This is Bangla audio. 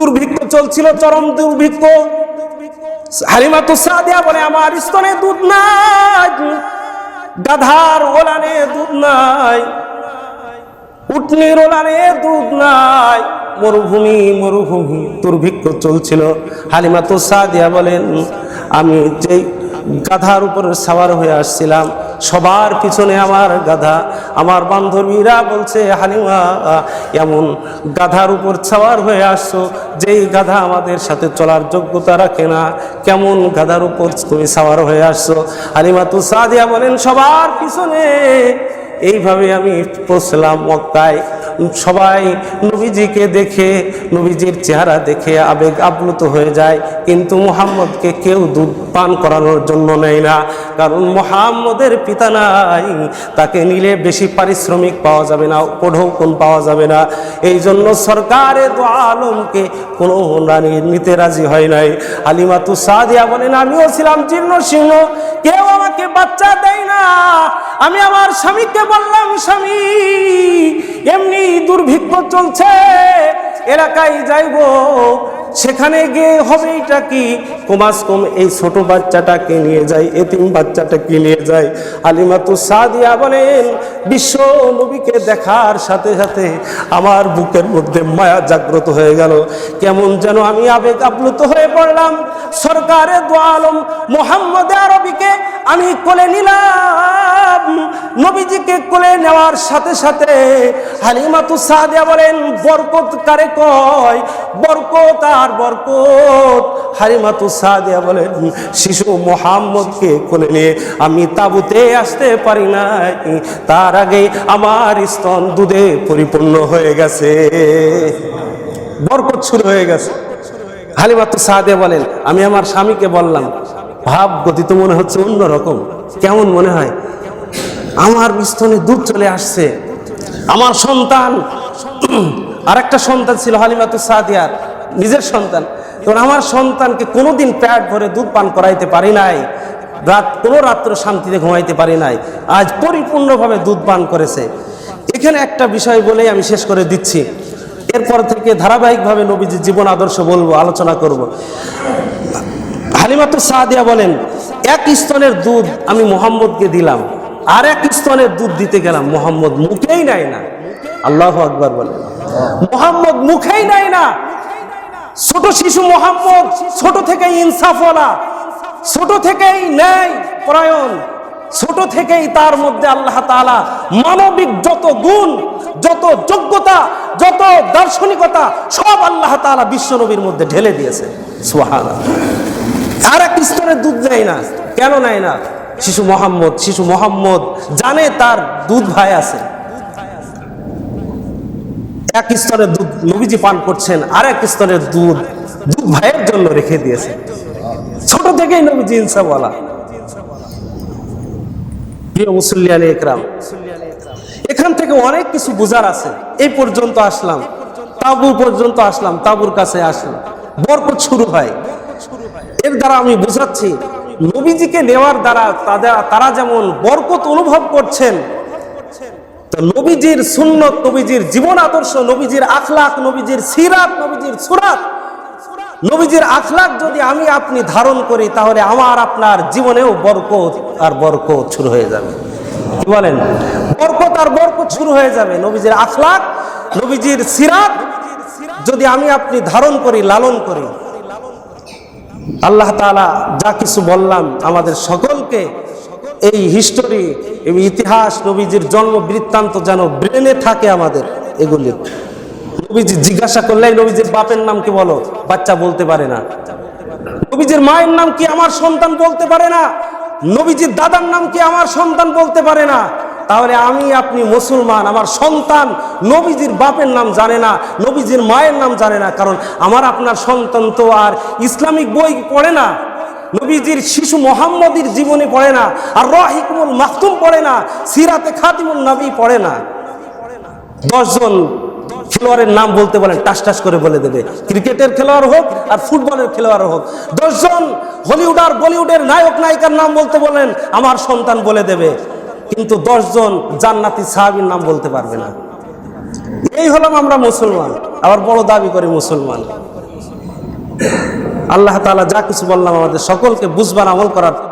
দুর্ভিক্ষ চলছিল, চরম দুর্ভিক্ষ। হালিমা তো সাদিয়া বলে, আমার স্তনে দুধ নাই, গাধার ওলানে দুধ নাই, উটনির ওলানে দুধ নাই, মরুভূমি মরুভূমি, দুর্ভিক্ষ চলছিল। হালিমা তো সাদিয়া বলেন, আমি যেই গাধার উপর সাওয়ার হয়ে আসছিলাম সবার পিছনে আমার গাধা। আমার বান্ধবীরা বলছে হানিমা এমন গাধার উপর ছাওয়ার হয়ে আসছো, যেই গাধা আমাদের সাথে চলার যোগ্যতা রাখে না। কেমন গাধার উপর তুমি ছাওয়ার হয়ে আসছো? হালিমা তো সাদিয়া বলেন, সবার পিছনে এইভাবে আমি পৌঁছলাম মক্কায়। সবাই নবীজিকে দেখে, নবীজির চেহারা দেখে আবেগ আপ্লুত হয়ে যায়। কিন্তু মুহাম্মদকে কেউ দুধ পান করানোর জন্য নেয় না। কারণ মুহাম্মদের পিতা নাই, তাকে নিলে বেশি পারিশ্রমিক পাওয়া যাবে না কোন পাওয়া যাবে না। এই জন্য সরকারে দো আলমকে কোনো রানী নিতে রাজি হয় নাই। আলিমাতু সাদিয়া বলেন, আমিও ছিলাম জীর্ণ সিংহ কেউ আমাকে বাচ্চা আমি আমার স্বামীকে বললাম, স্বামী, এমনি দুর্ভিক্ষ চলছে, এলাকায় যাইব, সেখানে গিয়ে হবে এটা কি? কমাস কম এই ছোট বাচ্চাটাকে নিয়ে যাই এতিম বাচ্চাটাকে নিয়ে যাই আলিমাতু সাদিয়া বলেন, বিশ্ব নবীকে দেখার সাথে সাথে আমার বুকের মধ্যে মায়া জাগ্রত হয়ে গেল। কেমন যেন আমি আবেগ আপ্লুত হয়ে পড়লাম। সরকারে দোয়ালম মোহাম্মদ আরবিকে আমি কোলে নিলাম। নবীজিকে কোলে নেওয়ার সাথে সাথে হালিমাতু সাদিয়া বলেন, বরকত কারে কয়? বরকত আর বরকত। হালিমাতু সাদিয়া বলেন, শিশু মোহাম্মদকে কোলে নিয়ে আমি তাবুতে আসতে পারি নাই। তার আগে আমার স্তন দুধে পরিপূর্ণ হয়ে গেছে। বরকত শুরু হয়ে গেছে। হালিমাতু সাদে বলেন, আমি আমার স্বামীকে বললাম, ভাব গতি তো মনে হচ্ছে অন্যরকম। কেমন মনে হয়? আমার স্তনে দুধ চলে আসছে। আমার সন্তান আর একটা সন্তান ছিল হালিমাতু সাদিয়ার নিজের সন্তান। তো আমার সন্তানকে কোনোদিন প্যাট ভরে দুধ পান করাইতে পারি নাই। রাত, কোনো রাত্র শান্তিতে ঘুমাইতে পারি নাই। আজ পরিপূর্ণভাবে দুধ পান করেছে। এখানে একটা বিষয় বলেই আমি শেষ করে দিচ্ছি। এরপর থেকে ধারাবাহিকভাবে নবীজির জীবন আদর্শ বলব, আলোচনা করব। হালিমাতু সাদিয়া বলেন, এক স্তনের দুধ আমি মোহাম্মদকে দিলাম। আর এক স্তনের দুধ দিতে গেলাম, মোহাম্মদ মুখেই নাই না। আল্লাহ আকবার বলেন মোহাম্মদ মুখেই নাই না। ছোট শিশু মোহাম্মদ, ছোট থেকেই ইনসাফওয়ালা, ছোট থেকেই ন্যায় পরায়ণ, ছোট থেকেই তার মধ্যে আল্লাহ তাআলা মানবিক যত গুণ, যত যোগ্যতা, যত দার্শনিকতা, সব আল্লাহ তাআলা বিশ্বনবীর মধ্যে ঢেলে দিয়েছে। সুবহানাল্লাহ। আর এক স্তরের দুধ নেয় না। কেন নেয় না? শিশু মোহাম্মদ শিশু মোহাম্মদ জানে তার দুধ ভাই আছে। এক স্তরের দুধ নবীজি পান করছেন আর এক স্তরের দুধ দুধ ভাইয়ের জন্য রেখে দিয়েছে ছোট থেকেই নবীজি ইনসাফওয়ালা প্রিয় মুসল্লিয়ান একরাম, এখান থেকে অনেক কিছু বোঝার আছে। এই পর্যন্ত আসলাম, তাবু পর্যন্ত আসলাম, তাবুর কাছে আসলাম। বরকত শুরু হয়। এর দ্বারা আমি বুঝাচ্ছি নবীজিকে নেওয়ার দ্বারা তারা যেমন বরকত অনুভব করছেন, তো নবীজির সুন্নত, নবীজির জীবন আদর্শ, নবীজির আখলাক নবীজির সিরাত, নবীজির সুরাত। নবীজির আখলাক যদি আমি আপনি ধারণ করি, তাহলে আমার আপনার জীবনেও বরকত আর বরকত শুরু হয়ে যাবে। কি বলেন? বরকত আর বরকত শুরু হয়ে যাবে। নবীজির আখলাক নবীজির সিরাত যদি আমি আপনি ধারণ করি, লালন করি আল্লাহ তাআলা যা কিছু বললাম আমাদের সকলকে এই হিস্টোরি এই ইতিহাস, নবীজির জন্ম বৃত্তান্ত যেন ব্রেনে থাকে আমাদের, এগুলি। নবীজি জিজ্ঞাসা করলেই নবীজির বাপের নাম কি বলো? বাচ্চা বলতে পারে না। নবীজির মায়ের নাম কি আমার সন্তান বলতে পারে না? নবীজির দাদার নাম কি আমার সন্তান বলতে পারে না? তাহলে আমি আপনি মুসলমান, আমার সন্তান নবীজির বাপের নাম জানে না, নবীজির মায়ের নাম জানে না, কারণ আমার আপনার সন্তান তো আর ইসলামিক বই পড়ে না, নবীজির শিশু মোহাম্মদীর জীবনে পড়ে না, আর রহিকুমুল মাহতুম পড়ে না, সিরাতে খাতিমুল নবী পড়ে না। দশজন খেলোয়াড়ের নাম বলতে বলেন, টাস টাস করে বলে দেবে। ক্রিকেটের খেলোয়াড় হোক আর ফুটবলের খেলোয়াড় হোক। দশজন হলিউড আর বলিউডের নায়ক, নায়িকার নাম বলতে বলেন, আমার সন্তান বলে দেবে। কিন্তু দশজন জান্নাতি সাহাবির নাম বলতে পারবে না। এই হলাম আমরা মুসলমান। আবার বড় দাবি করে মুসলমান। আল্লাহ তালা যা কিছু বললাম আমাদের সকলকে বুঝবার আমল করার